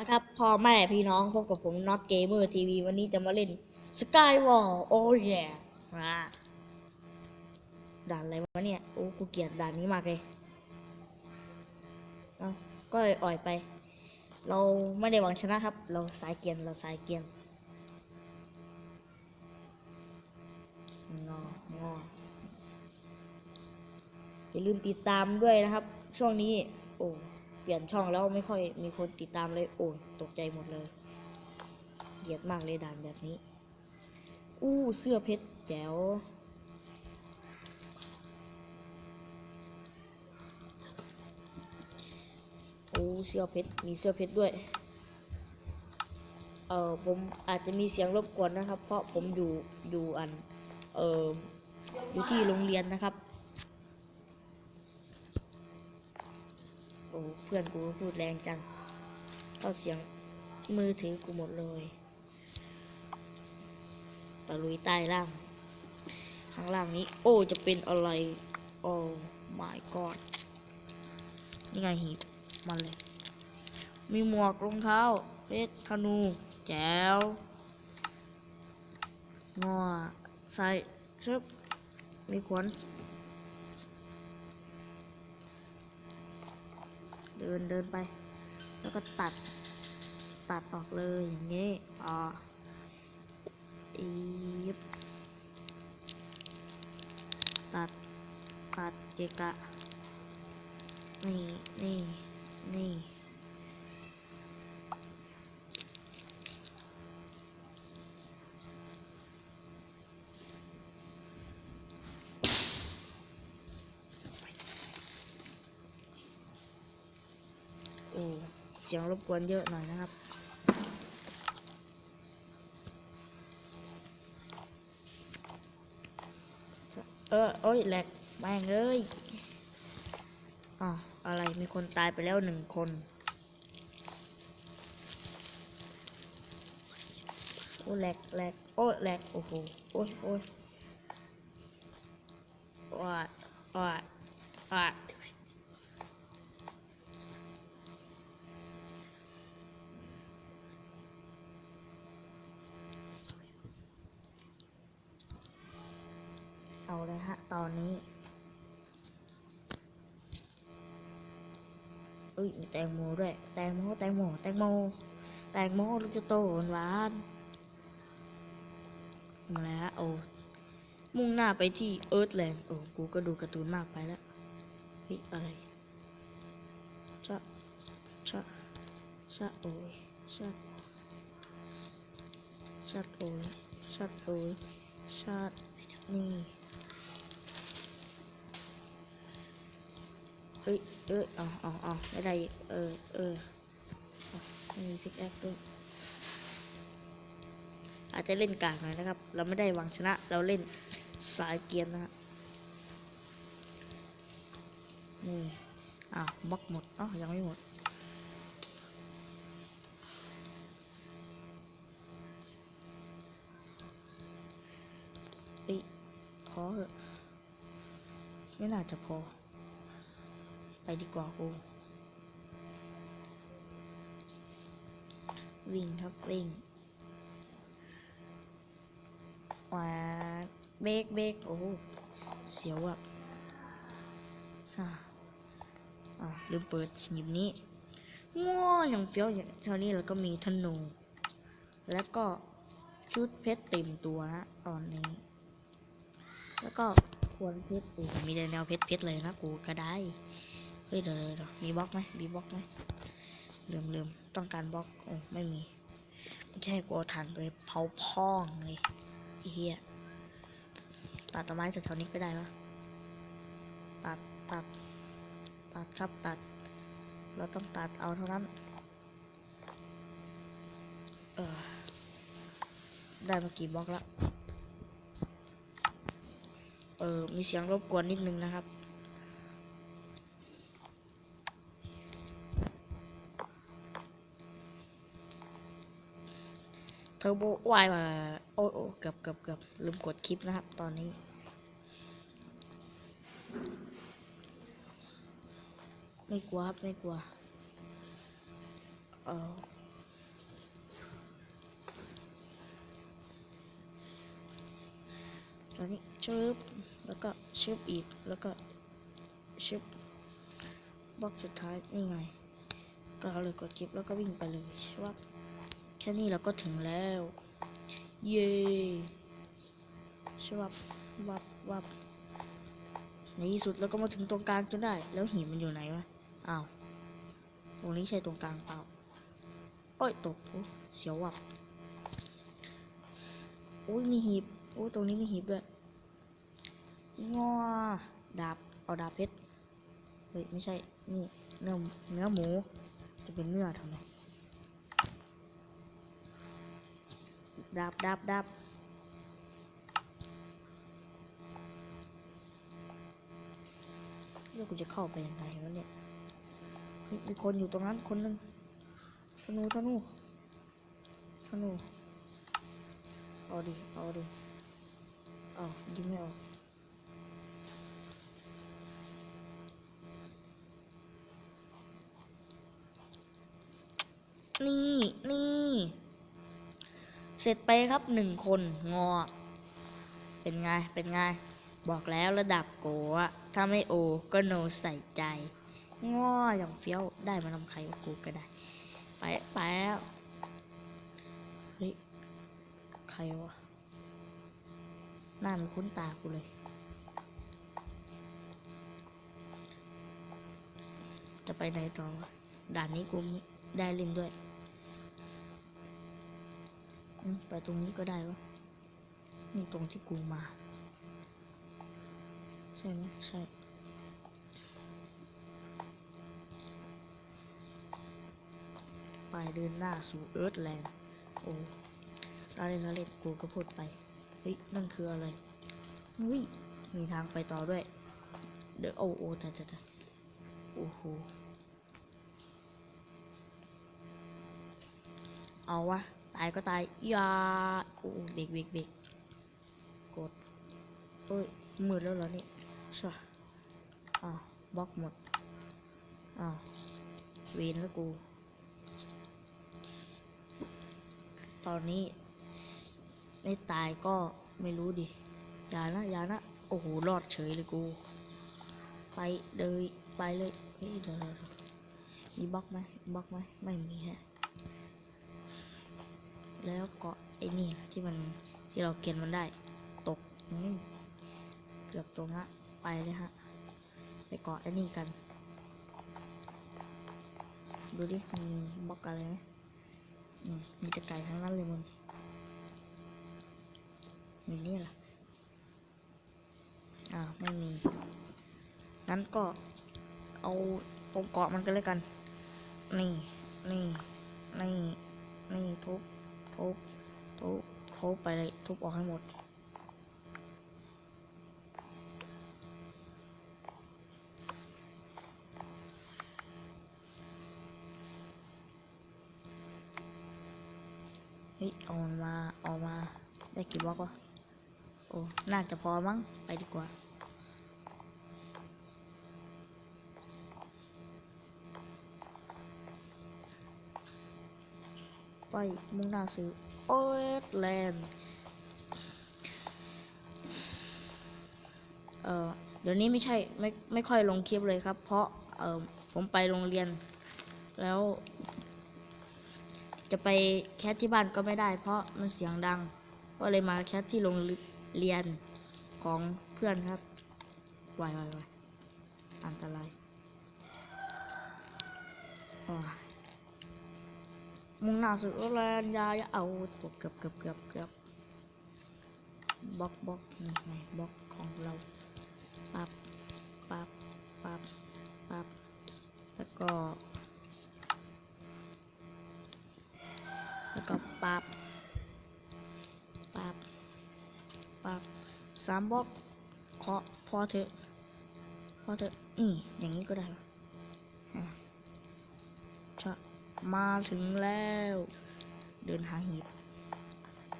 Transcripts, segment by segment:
ละครับพ่อแม่พี่น้องพบกับผม Not Gamer TV วันนี้จะมาเล่น Skywall โอ้ยมาด่านอะไรวะเนี่ย โอ้กูเกลียดด่านนี้มากเลยเอาก็เลยอ่อยไป เราไม่ได้หวังชนะครับ เราสายเกียนเราสายเกียนงองออย่าลืมติดตามด้วยนะครับ ช่วงนี้ โอ้ เปลี่ยนช่องแล้วไม่ค่อยมีคนติดตามเลยโอ้ยตกใจหมดเลยเกลียดมากเลยด่านแบบนี้ อู้เสื้อเพชรแจ๋วโอ้เสื้อเพชรมีเสื้อเพชรด้วย เออผมอาจจะมีเสียงรบกวนนะครับ เพราะผมอยู่อยู่อัน เอออยู่ที่โรงเรียนนะครับ โอ้เพื่อนกูพูดแรงจังเข้าเสียงมือถือกูหมดเลยตะลุยใต้ล่าง ข้างล่างนี้ โอ้จะเป็นอะไร โอ้ my god นี่ไงหีบมันเลย มีหมวกรองเท้าเพชรธนู แจวงอใส่ชึบมีขวน เดินเดินไป แล้วก็ตัด ตัดออกเลยอย่างเงี้อ่ออีบตัด ตัดเกะกะ นี่ นี่ นี่ อ้เสียงรบกวนเยอะหน่อยนะครับเออโอ้ยแหลกแม่งเอ้ยอะอะไรมีคนตายไปแล้วหนึ่งคนโอ้แหลกแหลกโอ้แหลกโอ้โหโอ้ยโอ้ยว้าว้าว้า เอาเลยฮะ ตอนนี้เอ้ย มีแตงโมด้วย แตงโม แตงโม แตงโม แตงโมลูกจะโตหวานมาแล้วโอ้มุ่งหน้าไปที่เอิร์ธแลนด์โอ้กูก็ดูการ์ตูนมากไปแล้วเฮ้ยอะไรชะชะชะโอ้ยชะชัดโอ้ยชัดโอ้ยชัดนี่ เอ้ยเอ้ยอ๋ออ๋ออ๋อไม่ได้อีกเออเออมีพิกแอคด้วยอาจจะเล่นกากหน่อยนะครับ เราไม่ได้หวังชนะ เราเล่นสายเกียร์นะฮะนี่อ้าวบล็อกหมดอ๋อยังไม่หมดเอ้ยขอเหอะไม่น่าจะพอ ดีกว่ากู วิ่งครับวิ่งวาเบรกเบรกโอ้เสียวอะอะอะลืมเปิดหยิบนี้ง้ออย่างเฟี้ยวอย่างเท่านี้แล้วก็มีธนูแล้วก็ชุดเพชรเต็มตัวนะตอนนี้ แล้วก็ควรเพชรโอ้มีแต่แนวเพชรเพชรเลยนะกูก็ได้ เฮ้ยเดี๋ยวเดี๋ยวมีบล็อกไหมมีบล็อกไหมลืมลืมต้องการบล็อกโอ้ไม่มีไม่ใช่กูเอาถ่านไปเผาพ่องเลยไอ้เฮียตัดต้นไม้แถวๆนี้ก็ได้ปะตัดตัดตัดครับตัด เราต้องตัดเอาเท่านั้น เออได้มากี่บล็อกแล้วเออมีเสียงรบกวนนิดนึงนะครับ เทอร์โบวายมาโอ้โอ้เกือบเกือบเกือบลืมกดคลิปนะครับ ตอนนี้ ไม่กลัวครับไม่กลัวเออตอนนี้ชึบแล้วก็ชึบอีกแล้วก็ชึบบล็อกสุดท้ายนี่ไง ก็เลยกดคลิปแล้วก็วิ่งไปเลยชับ แค่นี้เราก็ถึงแล้ว เย้ชวับวับวับในที่สุดเราก็มาถึงตรงกลางจนได้ แล้วหินมันอยู่ไหนวะ อ้าว ตรงนี้ใช่ตรงกลางเปล่าโอ้ยตกโอ้เสียววับโอ้ยมีหีบ โอ้ยตรงนี้มีหีบด้วยงอดาบ เอาดาบเพชร เฮ้ย ไม่ใช่ นี่ เนื้อ เนื้อหมู จะเป็นเนื้อทำไม ดาบดาบดาบแล้วกูจะเข้าไปยังไงวะเนี่ยมีคนอยู่ตรงนั้นคนหนึงธนูธนูธนูเอาดิเอาดิเอายิงไม่ออกนี่ นี่ เสร็จไปครับหนึ่งคนงอ เป็นไง เป็นไง บอกแล้วระดับโกะถ้าไม่โอ ก็โนใส่ใจ งออย่างเฟี้ยวได้มาทำใครกูก็ได้ ไปไปแล้วเฮ้ยใครวะหน้ามันคุ้นตากูเลย จะไปไหนต่อวะด่านนี้กูได้เล่นด้วย ไปตรงนี้ก็ได้วะนี่ตรงที่กูมา ใช่ไหมใช่ไปเดินหน้าสู่เอิร์ธแลนด์ โอ้เราเล่นเราเล่นกูก็พูดไป เฮ้ย นั่นคืออะไรอุ้ยมีทางไปต่อด้วย เดี๋ยวโอ้โอ้แต่แต่โอ้โห เอาวะ ตายก็ตายอย่าโอ้เบรกเบรกเบรกกดเอ้ยมืดแล้วเหรอนี่ใช่ปะอ้าวบล็อกหมดอ้าวเวนแล้วกู ตอนนี้ไม่ตายก็ไม่รู้ดิอย่านะอย่านะโอ้โหรอดเฉยเลยกู ไปเลยไปเลยเฮ้ยเดี๋ยวเดี๋ยวเดี๋ยวมีบล็อกไหมบล็อกไหมไม่มีฮะ แล้วเกาะไอ้นี่ที่มันที่เราเก็นมันได้ ตกเกือบตรงละไปเลยฮะ ไปเกาะไอ้นี่กัน ดูดิมีบล็อกอะไรไหมมีต่ไก่ทั้งนั้นเลยมึงมีนี่ล่ะอ่าไม่มี งั้นก็เอาตรงเกาะมันกันเลยกัน นี่ นี่ นี่ นี่ทุบ ทุบทุบทุบไปเลยทุบออกให้หมด เฮ้ยเอามันมาเอามา ได้กี่บล็อกวะโอ้ น่าจะพอมั้ง ไปดีกว่า ไปมุ่งหน้าซื้อโอเอสแลนด์เอ่อเดี๋ยวนี้ไม่ใช่ไม่ไม่ค่อยลงคลิปเลยครับ เพราะเอ่อผมไปโรงเรียน แล้ว จะไปแคสที่บ้านก็ไม่ได้ เพราะมันเสียงดัง ก็เลยมาแคสที่โรงเรียนของเพื่อนครับวายวายวายอันตรายอ่า มุ่งหน้าสู่แลนด์ยายเอาเกือบเกือบเกือบเกือบเกือบบล็อกบล็อกนี่ไงบล็อกของเราปับปับปับปับแล้วก็ แล้วก็ปับปับปับสามบล็อกเคาะพอเถอะพอเถอะนี่อย่างนี้ก็ได้ มาถึงแล้ว เดินหาหีบ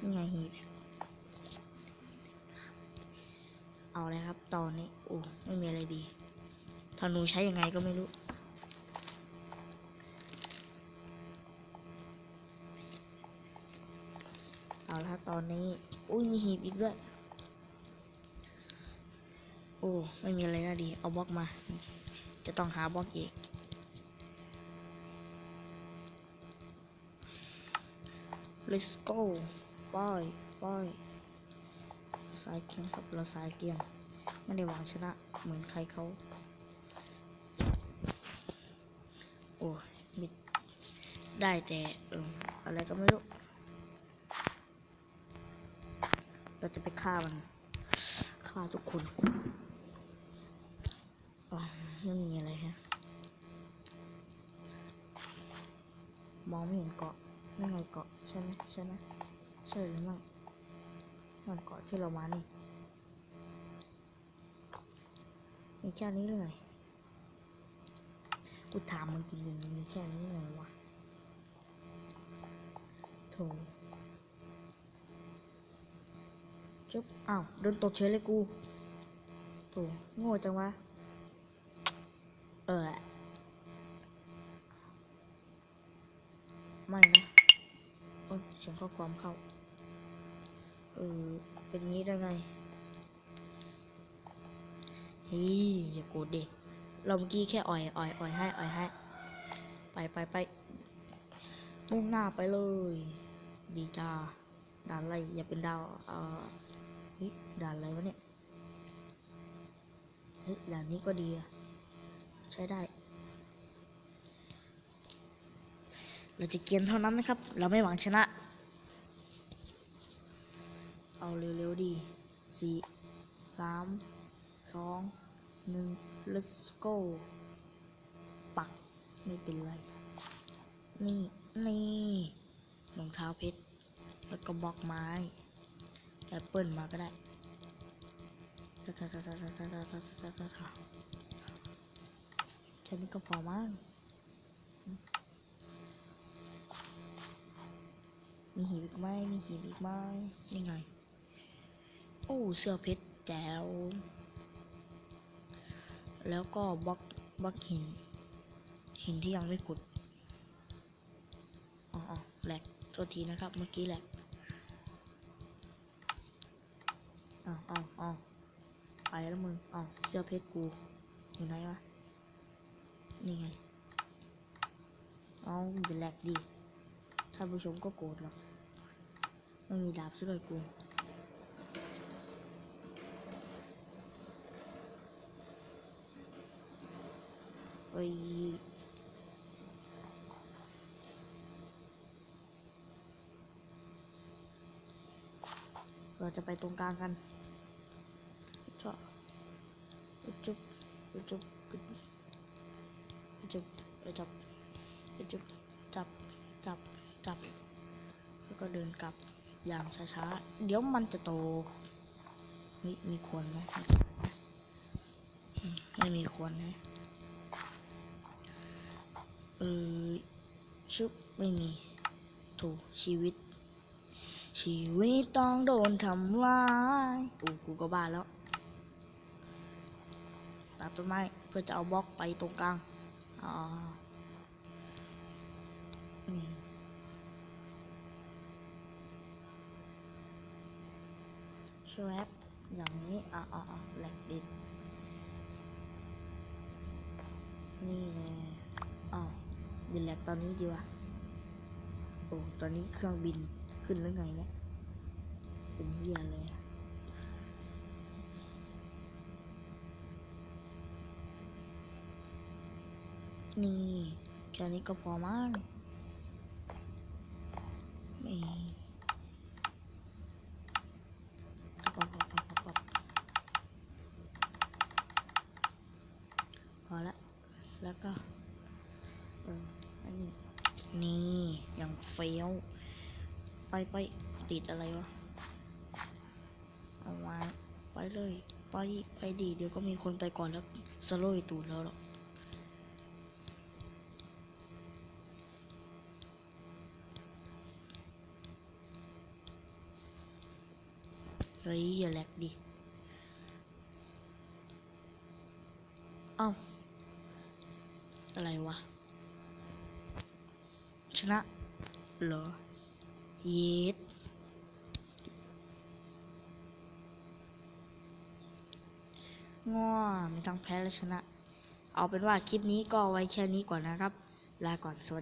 นี่ไงหีบ เอาเลยครับ ตอนนี้ โอ้ ไม่มีอะไรดีธนูใช้ยังไงก็ไม่รู้เอาละตอนนี้ อุ้ยมีหีบอีกด้วย โอ้ ไม่มีอะไรน่าดี เอาบล็อกมา จะต้องหาบล็อกอีก let's go ไปไปสายเกียงกับเราสายเกียง ไม่ได้หวังชนะ เหมือนใครเขา โอ้มิดได้แต่เอออะไรก็ไม่รู้ เราจะไปฆ่ามัน ฆ่าทุกคนไม่มีอะไรฮะ มองไม่เห็นเกาะนั่ไงเกาะ ใช่ไหมใช่ไหมใช่หรือไม่มันเกาะที่เรามานี่มีแค่นี้เลยกูถามมึงจริงๆมีแค่นี้เลยวะโถจุ๊บอ้าวโดนตกเฉยเลยกูโถโง่จังวะ เออไม่นะ ยเสียงข้อความเข้า เออ เป็นงี้ได้ไงเฮ้ยอย่าโกรธดิเราเมื่อกี้แค่อ่อยอ่อยอ่อยให้อ่อยให้ ไปไปไปมุ่งหน้าไปเลย ดีจ้าด่านอะไรอย่าเป็นดาวเอ่อฮ้ยด่านอะไรวะเนี่ยเฮ้ยด่านนี้ก็ดีอะใช้ได้ เราจะเกียนเท่านั้นนะครับ เราไม่หวังชนะ เอาเร็วๆดีสี่สามสองหนึ่ง let's go ปักไม่เป็นไร นี่นี่รองเท้าเพชร แล้วก็บล็อกไม้แอปเปิลมาก็ได้ฉันนี่ก็พอมั้ มีหีบอีกไหมมีหีบอีกไหมนี่ไง โอ้เสื้อเพชรแจ๋วแล้วก็บล็อกบล็อกหินหินที่ยังไม่ขุดอ๋ออแหลกโทษทีนะครับ เมื่อกี้แหลกอ้าวอ้าวอ้าวไปแล้วมึงอ้าวเสื้อเพชรกูอยู่ไหนวะนี่ไงเอาจะแหลกดีท่านผู้ชมก็โกรธหรอก ไม่มีดาบซะด้วยกูเอ้ยเราจะไปตรงกลางกันจบจุ๊บจุ๊บจุ๊บจุ๊บจับจุ๊บจับจับจับแล้วก็เดินกลับ อย่างช้าๆ เดี๋ยวมันจะโตเฮ้ยมีคนนะอืมไม่มีคนนะเออชุบไม่มี ถูกชีวิต ชีวิตต้องโดนทำร้ายโอ้กูก็บ้าแล้วตัดต้นไม้เพื่อจะเอาบล็อกไปตรงกลางอ่าอืม ชวบอย่างนี้ อ่าอ่าอ่าแหลกดินนี่แน่อ้าวดินแหลกตอนนี้ดีวะโอ้ตอนนี้เครื่องบินขึ้นแล้วไงเนี่ยเป็นเหี้ยเลยนี่แค่นี้ก็พอมั้งไม่ปับปับปับปับปับพอละ แล้วก็ เออ อันนี้ นี่ อย่างเฟี้ยว ไปไปติดอะไรวะ เอามา ไปเลย ไปไปดีเดี๋ยวก็มีคนไปก่อนแล้วสโลยตูดแล้วหรอกเฮ้ยอย่าแหลกดิเอ้าอะไรวะ ชนะ เหรอเย็ดง้อไม่ต้องแพ้และชนะ เอาเป็นว่าคลิปนี้ก็ไว้แค่นี้ก่อนนะครับ ลาก่อนสวัสดี